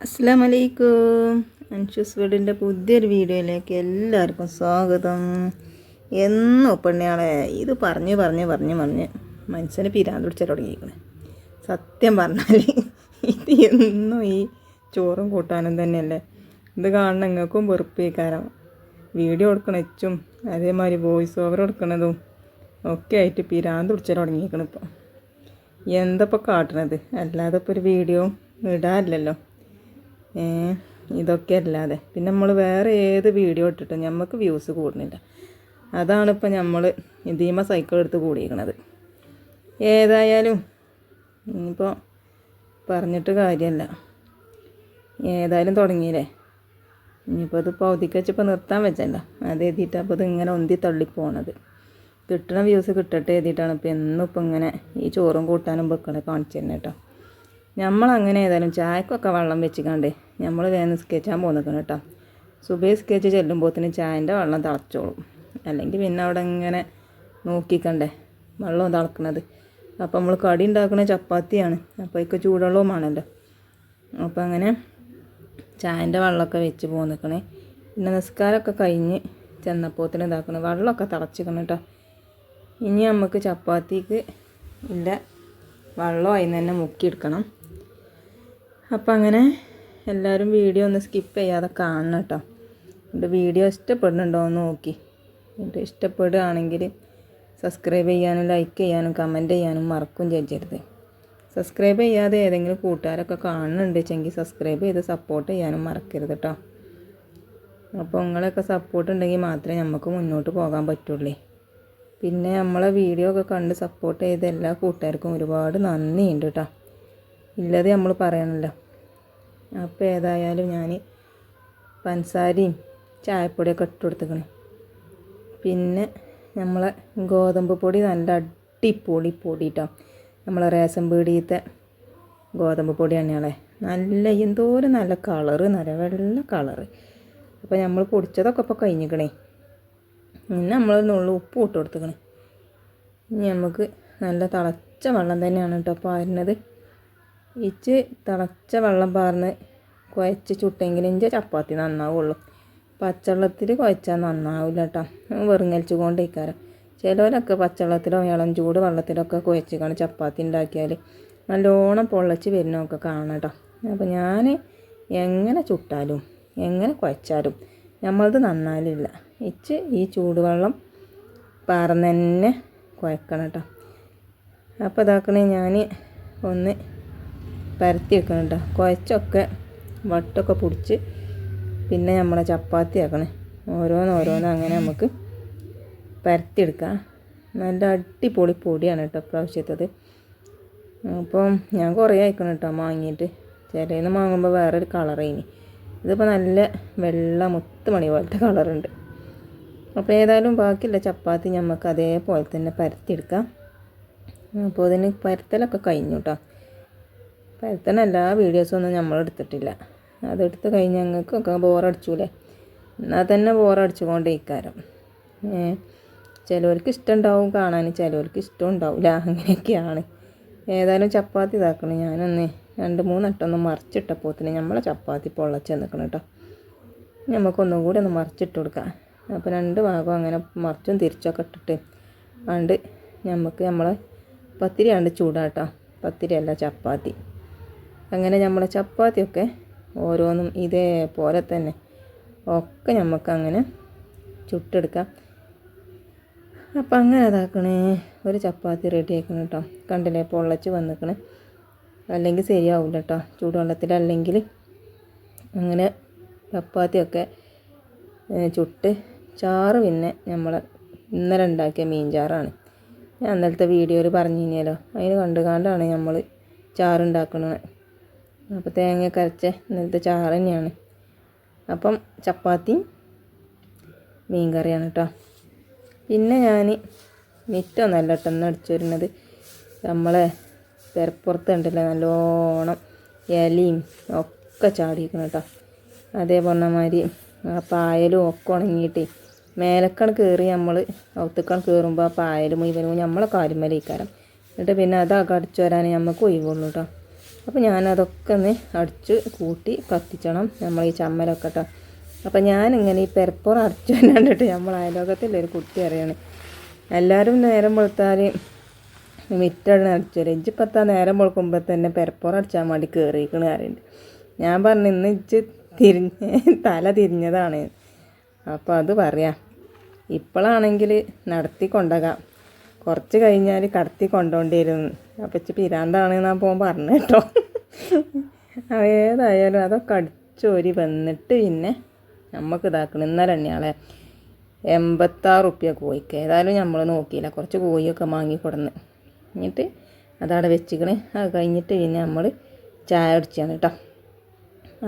അസ്സാം വലൈക്കും അൻഷൂസ് വീടിന്റെ പുതിയൊരു വീഡിയോയിലേക്ക് എല്ലാവർക്കും സ്വാഗതം. എന്നും പെണ്ണയാളെ ഇത് പറഞ്ഞ് പറഞ്ഞ് പറഞ്ഞ് പറഞ്ഞ് മനുഷ്യനെ പിരാന്ത് പിടിച്ചാൽ തുടങ്ങിയിരിക്കണേ. സത്യം പറഞ്ഞാൽ ഇത് എന്നും ഈ ചോറും കൂട്ടാനും തന്നെയല്ലേ? ഇത് കാണണം നിങ്ങൾക്കും വെറുപ്പേക്കാരം. വീഡിയോ കൊടുക്കണ എച്ചും അതേമാതിരി വോയിസ് ഓവർ കൊടുക്കണതും ഒക്കെ ആയിട്ട് പിരാന്ത് പിടിച്ചാൽ തുടങ്ങിയിരിക്കണം ഇപ്പോൾ എന്തപ്പോൾ കാട്ടണത്? അല്ലാതെ ഇപ്പോൾ ഒരു വീഡിയോ ഇടാറില്ലല്ലോ ഇതൊക്കെ അല്ലാതെ. പിന്നെ നമ്മൾ വേറെ ഏത് വീഡിയോ ഇട്ടിട്ടും നമുക്ക് വ്യൂസ് കൂടുന്നില്ല. അതാണ് ഇപ്പം നമ്മൾ ഇതീമ സൈക്കിൾ എടുത്ത് കൂടിയിരിക്കണത്. ഏതായാലും ഇനിയിപ്പോൾ പറഞ്ഞിട്ട് കാര്യമല്ല ഏതായാലും തുടങ്ങിയില്ലേ? ഇനിയിപ്പോൾ അത് പൗതിക്ക് വെച്ചിപ്പോൾ നിർത്താൻ വെച്ചല്ല. അത് എഴുതിയിട്ട് അപ്പോൾ ഇത് ഇങ്ങനെ ഒന്തി തള്ളിപ്പോണത് കിട്ടണ വ്യൂസ് കിട്ടട്ടെ എഴുതിയിട്ടാണ് ഇപ്പോൾ എന്നും ഇപ്പം ഇങ്ങനെ ഈ ചോറും കൂട്ടാനും വെക്കണേ കാണിച്ചു തന്നെ കേട്ടോ. നമ്മളങ്ങനെ ഏതായാലും ചായക്കൊക്കെ വെള്ളം വെച്ചിക്കാണ്ട് നമ്മൾ വേഗം സ്കെച്ചാൻ പോന്നിക്കണം കേട്ടോ സുബൈ സ്കെച്ച് തന്നെ ചായന്റെ വെള്ളം തിളച്ചോളും. അല്ലെങ്കിൽ പിന്നെ അവിടെ ഇങ്ങനെ നോക്കിക്കണ്ടേ വെള്ളം തിളക്കണത്. അപ്പോൾ നമ്മൾ കടി ഉണ്ടാക്കുന്ന ചപ്പാത്തിയാണ് അപ്പോൾ ഇപ്പം ചൂടുവെള്ളവുമാണല്ലോ അപ്പോൾ അങ്ങനെ ചായന്റെ വെള്ളമൊക്കെ വെച്ച് പോന്നിക്കണേ. പിന്നെ നിസ്കാരമൊക്കെ കഴിഞ്ഞ് ചെന്നപ്പോത്തിന് ഇതാക്കണം വെള്ളമൊക്കെ തിളച്ചിക്കണം കേട്ടോ ഇനി നമുക്ക് ചപ്പാത്തിക്ക് ഇല്ല വെള്ളം അതിന് തന്നെ മുക്കിയെടുക്കണം. അപ്പം അങ്ങനെ എല്ലാവരും വീഡിയോ ഒന്ന് സ്കിപ്പ് ചെയ്യാതെ കാണണം കേട്ടോ എന്റെ വീഡിയോ ഇഷ്ടപ്പെടുന്നുണ്ടോ എന്ന് നോക്കി. എന്നിട്ട് ഇഷ്ടപ്പെടുകയാണെങ്കിൽ സബ്സ്ക്രൈബ് ചെയ്യാനും ലൈക്ക് ചെയ്യാനും കമന്റ് ചെയ്യാനും മറക്കും ചെയ്യരുത് സബ്സ്ക്രൈബ് ചെയ്യാതെ ഏതെങ്കിലും കൂട്ടുകാരൊക്കെ കാണുന്നുണ്ട് വെച്ചെങ്കിൽ സബ്സ്ക്രൈബ് ചെയ്ത് സപ്പോർട്ട് ചെയ്യാനും മറക്കരുത് കേട്ടോ അപ്പോൾ നിങ്ങളൊക്കെ സപ്പോർട്ട് ഉണ്ടെങ്കിൽ മാത്രമേ നമുക്ക് മുന്നോട്ട് പോകാൻ പറ്റുള്ളൂ. പിന്നെ നമ്മളെ വീഡിയോ ഒക്കെ കണ്ട് സപ്പോർട്ട് ചെയ്ത എല്ലാ കൂട്ടുകാർക്കും ഒരുപാട് നന്ദിയുണ്ട് കേട്ടോ ഇല്ലത് നമ്മൾ പറയണല്ലോ. അപ്പോൾ ഏതായാലും ഞാൻ പഞ്ചസാരയും ചായപ്പൊടിയൊക്കെ ഇട്ട് കൊടുത്തേക്കണേ. പിന്നെ നമ്മളെ ഗോതമ്പ് പൊടി നല്ല അടിപൊളി പൊടിയിട്ടോ നമ്മളെ റേഷൻ പീടിയത്തെ ഗോതമ്പ് പൊടി തന്നെയാളെ നല്ല എന്തോരം നല്ല കളറ് നല്ല വെള്ള കളറ് അപ്പോൾ നമ്മൾ പൊടിച്ചതൊക്കെ ഇപ്പോൾ കഴിഞ്ഞിക്കണേ. പിന്നെ നമ്മൾ നുള്ളു ഉപ്പ് ഇട്ട് കൊടുത്തേക്കണേ. ഇനി നമുക്ക് നല്ല തിളച്ച വെള്ളം തന്നെയാണ് കേട്ടോ പാരുന്നത് ഇച്ച് തിളച്ച വെള്ളം പാർന്ന് കുഴച്ച് ചുട്ടെങ്കിൽ ഇഞ്ച ചപ്പാത്തി നന്നാവുള്ളൂ. പച്ചവെള്ളത്തിൽ കുഴച്ചാൽ നന്നാവില്ല കേട്ടോ. വെറുങ്ങലിച്ച് കൊണ്ടിരിക്കാറ് ചിലവരൊക്കെ പച്ചവെള്ളത്തിലോ ഇളം ചൂട് വെള്ളത്തിലൊക്കെ കുഴച്ചിക്കാണ് ചപ്പാത്തി ഉണ്ടാക്കിയാൽ. നല്ലോണം പൊള്ളച്ച് വരുന്നതൊക്കെ കാണാം കേട്ടോ. അപ്പോൾ ഞാൻ എങ്ങനെ ചുട്ടാലും എങ്ങനെ കുഴച്ചാലും നമ്മളത് നന്നാലില്ല ഇച്ച് ഈ ചൂടുവെള്ളം പാർന്ന് തന്നെ കുഴക്കണം കേട്ടോ. അപ്പോൾ ഇതാക്കണേ ഞാൻ ഒന്ന് പരത്തി വെക്കണം കേട്ടോ കുഴച്ചൊക്കെ വട്ടൊക്കെ പൊടിച്ച് പിന്നെ നമ്മളെ ചപ്പാത്തി ആക്കണേ. ഓരോന്ന് ഓരോന്ന് അങ്ങനെ നമുക്ക് പരത്തിയെടുക്കാം നല്ല അടിപൊളി പൊടിയാണ് കേട്ടോ പ്രാവശ്യത്തത് അപ്പം ഞാൻ കുറേ അയക്കണം കേട്ടോ വാങ്ങിയിട്ട് ചിലന്ന് വാങ്ങുമ്പോൾ വേറൊരു കളറേനി. ഇതിപ്പോൾ നല്ല വെള്ള മുത്ത് മണി പോലത്തെ കളറുണ്ട്. അപ്പോൾ ഏതായാലും ബാക്കിയുള്ള ചപ്പാത്തി നമുക്ക് അതേപോലെ തന്നെ പരത്തിയെടുക്കാം അപ്പോൾ അതിന് പരത്തലൊക്കെ കഴിഞ്ഞു കേട്ടോ പരത്തന എല്ലാ വീഡിയോസൊന്നും നമ്മൾ എടുത്തിട്ടില്ല. അതെടുത്ത് കഴിഞ്ഞ് ഞങ്ങൾക്കൊക്കെ ബോറടിച്ചൂലേ? എന്നാൽ തന്നെ ബോറടിച്ചു കൊണ്ടേക്കാരം ചിലവർക്ക് ഇഷ്ടമുണ്ടാവും കാണാൻ ചിലവർക്ക് ഇഷ്ടം ഉണ്ടാവില്ല അങ്ങനെയൊക്കെയാണ്. ഏതായാലും ചപ്പാത്തി ഇതാക്കണം ഞാനൊന്ന് രണ്ട് മൂന്നെട്ടൊന്ന് മറിച്ചിട്ടപ്പോത്തിന് നമ്മളെ ചപ്പാത്തി പൊള്ളച്ച് നിൽക്കണം കേട്ടോ നമുക്കൊന്നും കൂടി ഒന്ന് മറിച്ചിട്ട് കൊടുക്കാം. അപ്പോൾ രണ്ട് ഭാഗം അങ്ങനെ മറിച്ചും തിരിച്ചൊക്കെ ഇട്ടിട്ട് ആണ്ട് നമുക്ക് നമ്മളെ പത്തിരി ആണ്ട് ചൂടാട്ടോ. പത്തിരി അല്ല ചപ്പാത്തി. അങ്ങനെ നമ്മുടെ ചപ്പാത്തിയൊക്കെ ഓരോന്നും ഇതേപോലെ തന്നെ. ഒക്കെ നമുക്ക് അങ്ങനെ ചുട്ടെടുക്കാം. അപ്പം അങ്ങനെ ഇതാക്കണേ. ഒരു ചപ്പാത്തി റെഡി ആക്കണം കേട്ടോ കണ്ടില്ലേ? പൊള്ളച്ച് വന്നിക്കണേ. അല്ലെങ്കിൽ ശരിയാവില്ല കേട്ടോ ചൂടുവെള്ളത്തിലല്ലെങ്കിൽ അങ്ങനെ ചപ്പാത്തിയൊക്കെ ചുട്ട് ചാറ് പിന്നെ നമ്മൾ ഇന്നലെ ഉണ്ടാക്കിയ മീൻ ചാറാണ്. ഞാൻ അന്നലത്തെ വീഡിയോയിൽ പറഞ്ഞു കഴിഞ്ഞാലോ അതിന് കണ്ടുകാണ്ടാണ് നമ്മൾ ചാറുണ്ടാക്കുന്നത് അപ്പോൾ തേങ്ങ കരച്ച ഇന്നലത്തെ ചാറ് തന്നെയാണ്. അപ്പം ചപ്പാത്തിയും മീൻ കറിയാണ് കേട്ടോ പിന്നെ ഞാൻ മിറ്റൊന്നല്ല കേട്ടോ ഒന്ന് അടിച്ചു വരുന്നത് നമ്മളെ പെരപ്പുറത്ത് ഉണ്ടല്ലോ നല്ലോണം ഇലയും ഒക്കെ ചാടിയിരിക്കണം കേട്ടോ അതേപോലെ മാതിരി ആ പായലും ഒക്കെ ഉണങ്ങിയിട്ട് മേലക്കാണ് കയറി നമ്മൾ ഔത്തക്കാണ് കയറുമ്പോൾ ആ പായലും മുഴുവനും നമ്മളെ കാലുമലയിക്കാരം എന്നിട്ട് പിന്നെ അതൊക്കെ അടിച്ചു വരാൻ നമുക്ക് ഒഴിവുള്ളൂ കേട്ടോ അപ്പോൾ ഞാനതൊക്കെ ഒന്ന് അടിച്ച് കൂട്ടി കത്തിച്ചണം നമ്മൾ ഈ ചമ്മലൊക്കെ കേട്ടോ അപ്പോൾ ഞാനിങ്ങനെ ഈ പെരപ്പുറം അടിച്ചു കണ്ടിട്ട് നമ്മൾ അയലോകത്തിലൊരു കുട്ടി അറിയണേ. എല്ലാവരും നേരം വെളുത്താൽ മിറ്റാണ് അടിച്ചു വരും. ഇജ്ജിപ്പത്താ നേരം വെളുക്കുമ്പോൾ തന്നെ പെരപ്പുറം അടിച്ചാൽ വേണ്ടി കയറിയിരിക്കണ അറിയുണ്ട് ഞാൻ പറഞ്ഞു ഇന്ന് ഇജ്ജ് തിരിഞ്ഞ് തല തിരിഞ്ഞതാണ്. അപ്പോൾ അത് പറയാം. ഇപ്പോഴാണെങ്കിൽ നടത്തി കൊണ്ടുപോകാം കുറച്ച് കഴിഞ്ഞാൽ കടത്തി കൊണ്ടുകൊണ്ടിരുന്നു അപ്പം ഇച്ചി പിരാന്താണ് ഞാൻ പോകാൻ പറഞ്ഞു കേട്ടോ. ഏതായാലും അതൊക്കെ അടിച്ചോരി വന്നിട്ട് പിന്നെ നമുക്ക് ഇതാക്കണം. ഇന്നലെ തന്നെയാളെ എൺപത്താറ് റുപ്യ കോഴിക്ക്. ഏതായാലും നമ്മൾ നോക്കിയില്ല. കുറച്ച് കോഴിയൊക്കെ വാങ്ങി കൊടുന്ന്. എന്നിട്ട് അതവിടെ വെച്ചിക്കണ്. അത് കഴിഞ്ഞിട്ട് പിന്നെ നമ്മൾ ചായ അടിച്ചാണ് കേട്ടോ.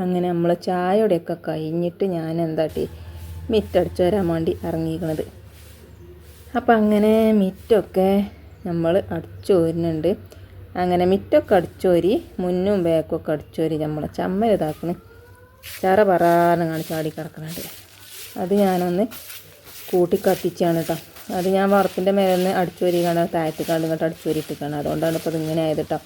അങ്ങനെ നമ്മൾ ചായയുടെയൊക്കെ കഴിഞ്ഞിട്ട് ഞാൻ എന്താട്ടി മിറ്റടിച്ച് വരാൻ വേണ്ടി ഇറങ്ങിയിരിക്കണത് അപ്പം അങ്ങനെ മിറ്റൊക്കെ നമ്മൾ അടിച്ചോരുന്നുണ്ട്. അങ്ങനെ മിറ്റൊക്കെ അടിച്ചോരി മുന്നും ബാക്കൊക്കെ അടിച്ചോരി നമ്മൾ ചമ്മൽ ഇതാക്കണ്. ചറ പറയാനാണ് ചാടി കിടക്കുന്നുണ്ട് അത് ഞാനൊന്ന് കൂട്ടി കത്തിച്ചാണ് കേട്ടോ അത് ഞാൻ വറുപ്പിന്റെ മേലെ നിന്ന് അടിച്ചോരിക്കാണ് താഴത്തേക്കാണ്ട് ഇങ്ങോട്ട് അടിച്ചോരിട്ടിക്കാണ് അതുകൊണ്ടാണ് ഇപ്പോൾ ഇതിങ്ങനെ ആയത് കേട്ടോ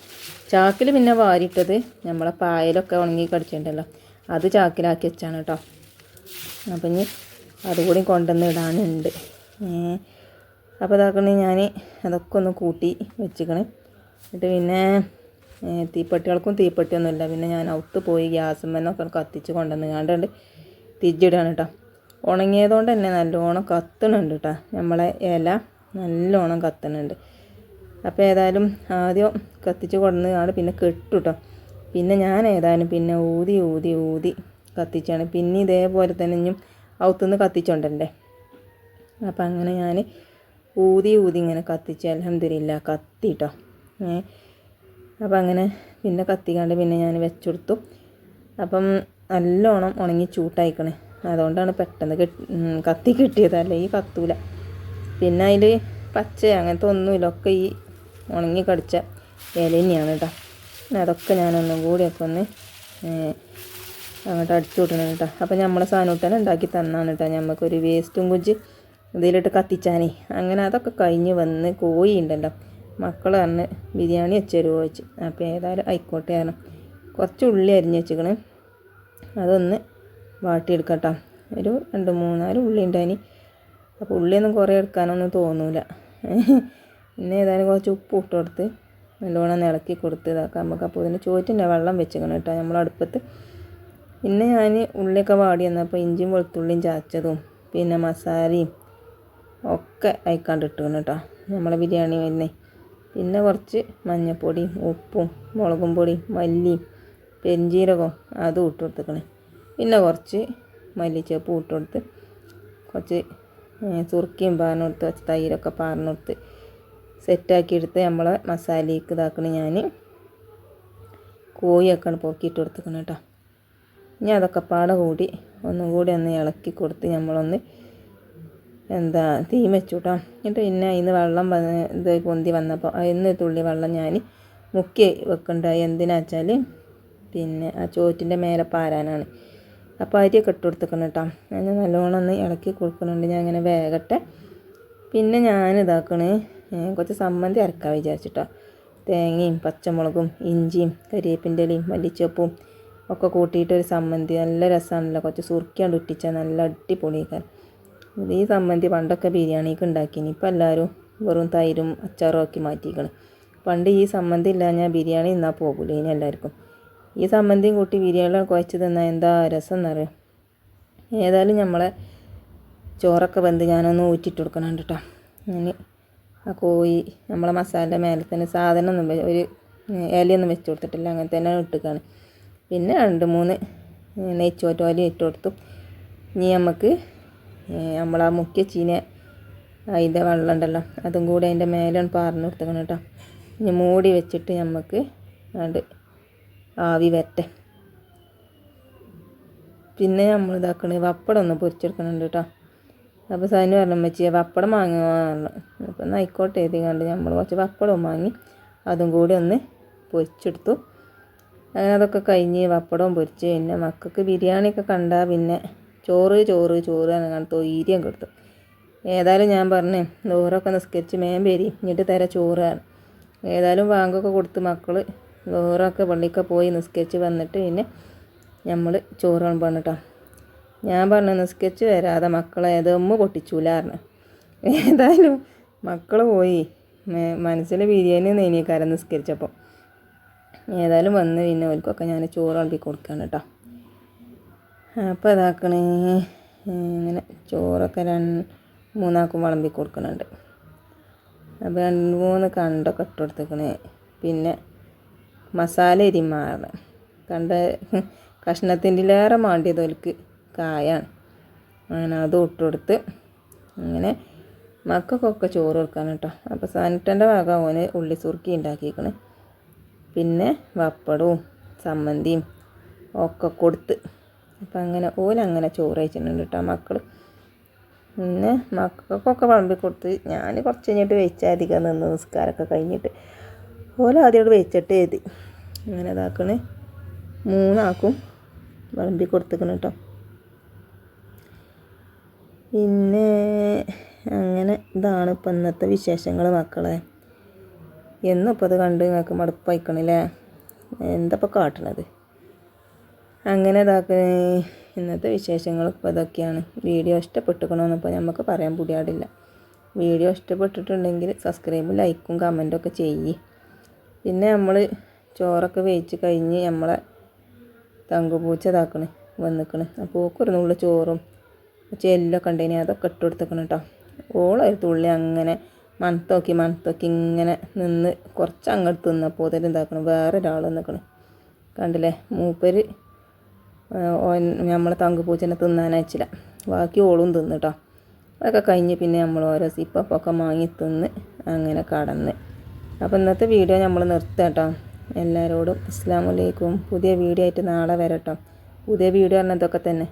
ചാക്കിൽ പിന്നെ വാരിയിട്ടത് നമ്മളെ പായലൊക്കെ ഉണങ്ങി കടിച്ചിട്ടുണ്ടല്ലോ. അത് ചാക്കിലാക്കി വെച്ചാണ് കേട്ടോ അപ്പം ഇനി അതുകൂടി കൊണ്ടുവന്ന് ഇടാനുണ്ട്. അപ്പോൾ ഇതാക്കണേ ഞാൻ അതൊക്കെ ഒന്ന് കൂട്ടി വെച്ചിക്കണേ. എന്നിട്ട് പിന്നെ തീപ്പെട്ടികൾക്കും തീപ്പെട്ടിയൊന്നുമില്ല. പിന്നെ ഞാൻ ഔത്ത് പോയി ഗ്യാസും മെന്നൊക്കെ കത്തിച്ച് കൊണ്ടുവന്ന് കണ്ടുണ്ട് തിജ്ജിടുകയാണ് കേട്ടോ ഉണങ്ങിയതുകൊണ്ട് തന്നെ നല്ലോണം കത്തണുണ്ട് കേട്ടോ നമ്മളെ ഇല നല്ലോണം കത്തണുണ്ട്. അപ്പോൾ ഏതായാലും ആദ്യം കത്തിച്ച് കൊണ്ടുവന്ന് കാണും പിന്നെ കെട്ടു കേട്ടോ പിന്നെ ഞാൻ ഏതായാലും പിന്നെ ഊതി ഊതി ഊതി കത്തിച്ചാണ്. പിന്നെ ഇതേപോലെ തന്നെ ഇനിയും ഔത്തുനിന്ന് കത്തിച്ചുകൊണ്ടല്ലേ അപ്പം അങ്ങനെ ഞാൻ ഊതി ഊതി ഇങ്ങനെ കത്തിച്ച് അലഹമില്ല കത്തി കേട്ടോ ഏ? അപ്പം അങ്ങനെ പിന്നെ കത്തിക്കാണ്ട് പിന്നെ ഞാൻ വെച്ചെടുത്തു. അപ്പം നല്ലോണം ഉണങ്ങി ചൂട്ടായിക്കണേ. അതുകൊണ്ടാണ് പെട്ടെന്ന് കത്തി കിട്ടിയത്. അല്ലെങ്കിൽ കത്തൂല. പിന്നെ അതിൽ പച്ച അങ്ങനത്തെ ഒന്നുമില്ല. ഒക്കെ ഈ ഉണങ്ങി കടിച്ച ഇല തന്നെയാണ് കേട്ടോ അതൊക്കെ ഞാനൊന്നും കൂടിയൊക്കെ ഒന്ന് അങ്ങോട്ട് അടിച്ചു വിട്ടണം കേട്ടോ അപ്പം നമ്മളെ സാധനം ഉണ്ടാക്കി തന്നാണ് കേട്ടോ നമുക്കൊരു വേസ്റ്റും കുഞ്ച് ഇതിലിട്ട് കത്തിച്ചാനേ. അങ്ങനെ അതൊക്കെ കഴിഞ്ഞ് വന്ന് കോഴി ഉണ്ടല്ലോ മക്കൾ പറഞ്ഞ് ബിരിയാണി വെച്ച് തരുമോ ചോദിച്ചു. അപ്പോൾ ഏതായാലും ആയിക്കോട്ടെ കാരണം കുറച്ച് ഉള്ളി അരിഞ്ഞ് വെച്ചിക്കണേ അതൊന്ന് വാട്ടിയെടുക്കട്ടോ. ഒരു രണ്ട് മൂന്നാൽ ഉള്ളി ഉണ്ടായിന് അപ്പോൾ ഉള്ളിയൊന്നും കുറേ എടുക്കാനൊന്നും തോന്നൂല. പിന്നെ ഏതായാലും കുറച്ച് ഉപ്പ് ഇട്ട് കൊടുത്ത് നല്ലോണം ഇളക്കി കൊടുത്ത് ഇതാക്കാം. നമുക്ക് അപ്പോൾ ഇതിന് ചോറ്റിന്റെ വെള്ളം വെച്ചിക്കണം കേട്ടോ നമ്മൾ അടുപ്പത്ത്. പിന്നെ ഞാൻ ഉള്ളിയൊക്കെ വാടി വന്നപ്പോൾ ഇഞ്ചിയും വെളുത്തുള്ളിയും ചാച്ചതും പിന്നെ മസാലയും ഒക്കെ അയക്കാണ്ട് കേട്ടോ നമ്മളെ ബിരിയാണി വരുന്നേ. പിന്നെ കുറച്ച് മഞ്ഞൾപ്പൊടിയും ഉപ്പും മുളകും പൊടിയും മല്ലിയും പെരിഞ്ചീരകവും അതും ഇട്ട് കൊടുത്തേക്കണേ. പിന്നെ കുറച്ച് മല്ലിച്ചേപ്പും ഇട്ട് കൊടുത്ത് കുറച്ച് ചുറുക്കിയും പാർന്നു കൊടുത്ത് കുറച്ച് തൈരൊക്കെ പാർന്നു കൊടുത്ത് സെറ്റാക്കി എടുത്ത് നമ്മളെ മസാലയ്ക്ക് ഇതാക്കണ ഞാൻ കോഴിയൊക്കെ പൊക്കിയിട്ട് കൊടുത്തേക്കണം കേട്ടോ ഇനി അതൊക്കെ പാടെ കൂടി ഒന്നും കൂടി ഒന്ന് ഇളക്കി കൊടുത്ത് നമ്മളൊന്ന് എന്താ തീ വെച്ചു കേട്ടോ എന്നിട്ട് പിന്നെ അതിന് വെള്ളം ഇത് പൊന്തി വന്നപ്പോൾ അതിന് തുള്ളി വെള്ളം ഞാൻ മുക്കി വെക്കണ്ടായി എന്തിനാ വെച്ചാൽ പിന്നെ ആ ചോറ്റിന്റെ മേലെ പാരാനാണ്. അപ്പോൾ അരിയൊക്കെ ഇട്ട് കൊടുത്തേക്കണം കേട്ടോ ഞാൻ നല്ലോണം ഒന്ന് ഇളക്കി കൊടുക്കുന്നുണ്ട്. ഞാൻ അങ്ങനെ വേഗട്ടെ പിന്നെ ഞാൻ ഇതാക്കണേ കുറച്ച് സമ്മന്തി അരക്കാൻ വിചാരിച്ചിട്ടോ. തേങ്ങയും പച്ചമുളകും ഇഞ്ചിയും കരിയേപ്പിന്റെ ഇലയും മല്ലിച്ചപ്പും ഒക്കെ കൂട്ടിയിട്ട് ഒരു സമ്മന്തി. നല്ല രസമാണല്ലോ കുറച്ച് സുറുക്കിയാണ്ട് ഉറ്റിച്ചാൽ നല്ല അടിപൊളിയാക്കാൻ ഇത് ഈ സമ്മന്തി പണ്ടൊക്കെ ബിരിയാണിക്ക് ഉണ്ടാക്കിനി. ഇപ്പം എല്ലാവരും വെറും തൈരും അച്ചാറും ആക്കി മാറ്റിക്കണം. പണ്ട് ഈ സമ്മന്തി ഇല്ലാഞ്ഞാൽ ബിരിയാണി തിന്നാൽ പോകില്ല ഇനി എല്ലാവർക്കും. ഈ സമ്മന്തിയും കൂട്ടി ബിരിയാണി കുഴച്ച് തിന്നാൽ എന്താ രസം എന്നറിയാം? ഏതായാലും നമ്മളെ ചോറൊക്കെ വെന്ത് ഞാനൊന്ന് ഊറ്റിട്ട് കൊടുക്കണം കേട്ടോ ഞാൻ ആ കോഴി നമ്മളെ മസാലയുടെ മേലെ തന്നെ സാധനം ഒന്നും ഒരു ഇലയൊന്നും വെച്ച് കൊടുത്തിട്ടില്ല. അങ്ങനെ തന്നെ ഇട്ടുകയാണ് പിന്നെ രണ്ട് മൂന്ന് നെയ്ച്ചോറ്റോലി ഇട്ട് കൊടുത്തു. ഇനി നമുക്ക് നമ്മളാ മുക്കിയ ചീന അതിന്റെ വെള്ളം ഉണ്ടല്ലോ. അതും കൂടി അതിന്റെ മേലെ പാർന്ന് കൊടുത്തേക്കണം കേട്ടോ. ഇനി മൂടി വെച്ചിട്ട് നമുക്ക് അത് ആവി വരട്ടെ. പിന്നെ നമ്മൾ ഇതാക്കണ വപ്പടം ഒന്ന് പൊരിച്ചെടുക്കണുണ്ട് കേട്ടോ. അപ്പോൾ സൈന് പറഞ്ഞു വെച്ച് വപ്പടം പറഞ്ഞു. അപ്പോൾ എന്നാൽ ആയിക്കോട്ടെ എഴുതി കണ്ട് നമ്മൾ കുറച്ച് വപ്പടവും വാങ്ങി അതും കൂടി ഒന്ന് പൊരിച്ചെടുത്തു. അങ്ങനെ അതൊക്കെ കഴിഞ്ഞ് വപ്പടവും പൊരിച്ച് പിന്നെ മക്കൾക്ക് ബിരിയാണിയൊക്കെ കണ്ടാൽ പിന്നെ ചോറ് ചോറ് ചോറ് അങ്ങനെ തൊയ്ര്യം കിട്ടും ഏതായാലും ഞാൻ പറഞ്ഞു ചോറൊക്കെ നിസ്കരിച്ച് മേൻ പേരി എന്നിട്ട് തരാം ചോറാണ് ഏതായാലും വാങ്ങൊക്കെ കൊടുത്ത് മക്കൾ വേറൊക്കെ പള്ളിയൊക്കെ പോയി നിസ്കരിച്ച് വന്നിട്ട് പിന്നെ നമ്മൾ ചോറ് വിളമ്പാണ് കേട്ടോ ഞാൻ പറഞ്ഞു നിസ്കരിച്ച് വരാതെ മക്കളെ ഏതൊന്നും പൊട്ടിച്ചൂലായിരുന്നു ഏതായാലും മക്കൾ പോയി. മേ- മനസ്സിൽ ബിരിയാണി നെയ്നിക്കാരം നിസ്കരിച്ചപ്പോൾ ഏതായാലും വന്ന് പിന്നെ ഓൽക്കൊക്കെ ഞാൻ ചോറ് വിളമ്പി കൊടുക്കുകയാണ് കേട്ടോ അപ്പോൾ ഇതാക്കണേ. ഇങ്ങനെ ചോറൊക്കെ രണ്ട് മൂന്നാക്കും വിളമ്പി കൊടുക്കുന്നുണ്ട് അപ്പോൾ രണ്ട് മൂന്ന് കണ്ടൊക്കെ ഇട്ട് കൊടുത്തേക്കണേ. പിന്നെ മസാല എരിമാറണം കണ്ട കഷ്ണത്തിന്റെലേറെ മാണ്ടിയത് ഓൽക്ക് കായാണ്. അങ്ങനെ അത് ഇട്ട് കൊടുത്ത് അങ്ങനെ മക്കൾക്കൊക്കെ ചോറ് കൊടുക്കാൻ കേട്ടോ അപ്പോൾ സാനിട്ടന്റെ ഭാഗം ഓന് ഉള്ളി സുറുക്കി ഉണ്ടാക്കിയേക്കണേ. പിന്നെ വപ്പടവും ചമ്മന്തിയും ഒക്കെ കൊടുത്ത് അപ്പം അങ്ങനെ ഓലങ്ങനെ ചോറ് കഴിച്ചിട്ടുണ്ട് കേട്ടോ മക്കൾ പിന്നെ മക്കൾക്കൊക്കെ വിളമ്പി കൊടുത്ത് ഞാൻ കുറച്ച് കഴിഞ്ഞിട്ട് വെച്ചാധികം നിന്ന് നിസ്കാരമൊക്കെ കഴിഞ്ഞിട്ട് ഓല ആദ്യം വെച്ചിട്ട് എഴുതി. അങ്ങനെ ഇതാക്കണ്. മൂന്നാക്കും വിളമ്പി കൊടുത്തേക്കണം കേട്ടോ പിന്നെ അങ്ങനെ ഇതാണ് ഇപ്പം ഇന്നത്തെ വിശേഷങ്ങൾ മക്കളെ. എന്നും ഇപ്പോൾ ഇത് കണ്ട് നിങ്ങൾക്ക് മടുപ്പായിക്കണില്ലേ എന്താ ഇപ്പോൾ കാട്ടണത്? അങ്ങനെ ഇതാക്ക ഇന്നത്തെ ഇപ്പോൾ ഇതൊക്കെയാണ്. വീഡിയോ ഇഷ്ടപ്പെട്ടുക്കണമെന്ന് ഇപ്പോൾ നമുക്ക് പറയാൻ പൂടിയാടില്ല വീഡിയോ ഇഷ്ടപ്പെട്ടിട്ടുണ്ടെങ്കിൽ സബ്സ്ക്രൈബും ലൈക്കും കമന്റും ഒക്കെ ചെയ്യ്. പിന്നെ നമ്മൾ ചോറൊക്കെ വേവിച്ച് കഴിഞ്ഞ് നമ്മളെ തങ്കുപൂച്ച ഇതാക്കണ് വന്നിക്കണ്. അപ്പോൾ ഒരു നുള്ളു ചോറും ചെല്ലൊക്കെ ഉണ്ടേനി അതൊക്കെ ഇട്ട് കൊടുത്തേക്കണം കേട്ടോ ഓളൊരു തുള്ളി അങ്ങനെ മണത്തോക്കി മണത്തോക്കി ഇങ്ങനെ നിന്ന് കുറച്ച് അങ്ങോട്ട് തിന്നപ്പോൾ തന്നെ ഇതാക്കണം വേറെ ഒരാൾ നിൽക്കണം കണ്ടില്ലേ? മൂപ്പര് നമ്മളെ തങ്കുപൂച്ചനെ തിന്നാൻ അയച്ചില്ല. ബാക്കി ഓളും തിന്നു കേട്ടോ അതൊക്കെ കഴിഞ്ഞ് പിന്നെ നമ്മൾ ഓരോ സിപ്പപ്പൊക്കെ വാങ്ങി തിന്ന് അങ്ങനെ കടന്ന്. അപ്പോൾ ഇന്നത്തെ വീഡിയോ നമ്മൾ നിർത്തുക കേട്ടോ എല്ലാവരോടും അസ്സാം പുതിയ വീഡിയോ ആയിട്ട് നാളെ വരട്ടോ. പുതിയ വീഡിയോ പറഞ്ഞതൊക്കെ തന്നെ.